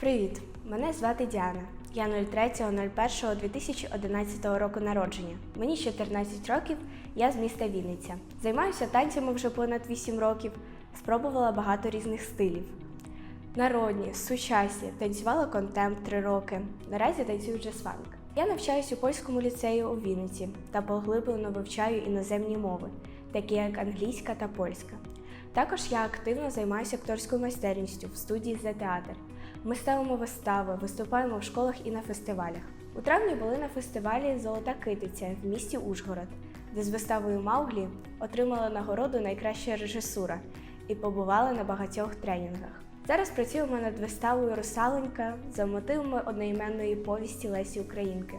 Привіт! Мене звати Діана. Я 03.01.2011 року народження. Мені 14 років, я з міста Вінниця. Займаюся танцями вже понад 8 років, спробувала багато різних стилів. Народні, сучасні, танцювала контемп 3 роки. Наразі танцюю джаз-фанк. Я навчаюсь у польському ліцеї у Вінниці та поглиблено вивчаю іноземні мови, такі як англійська та польська. Також я активно займаюся акторською майстерністю в студії «The театр. Ми ставимо вистави, виступаємо в школах і на фестивалях. У травні були на фестивалі Золота китиця в місті Ужгород, де з виставою Мауглі отримала нагороду найкраща режисура і побувала на багатьох тренінгах. Зараз працюємо над виставою Русаленька за мотивами одноіменної повісті Лесі Українки.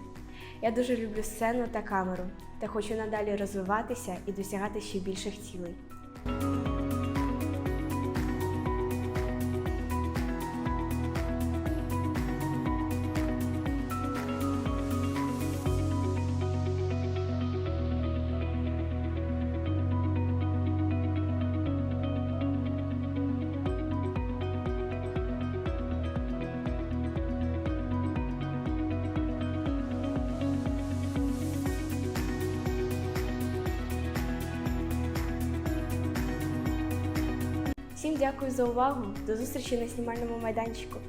Я дуже люблю сцену та камеру та хочу надалі розвиватися і досягати ще більших цілей. Всім дякую за увагу. До зустрічі на знімальному майданчику.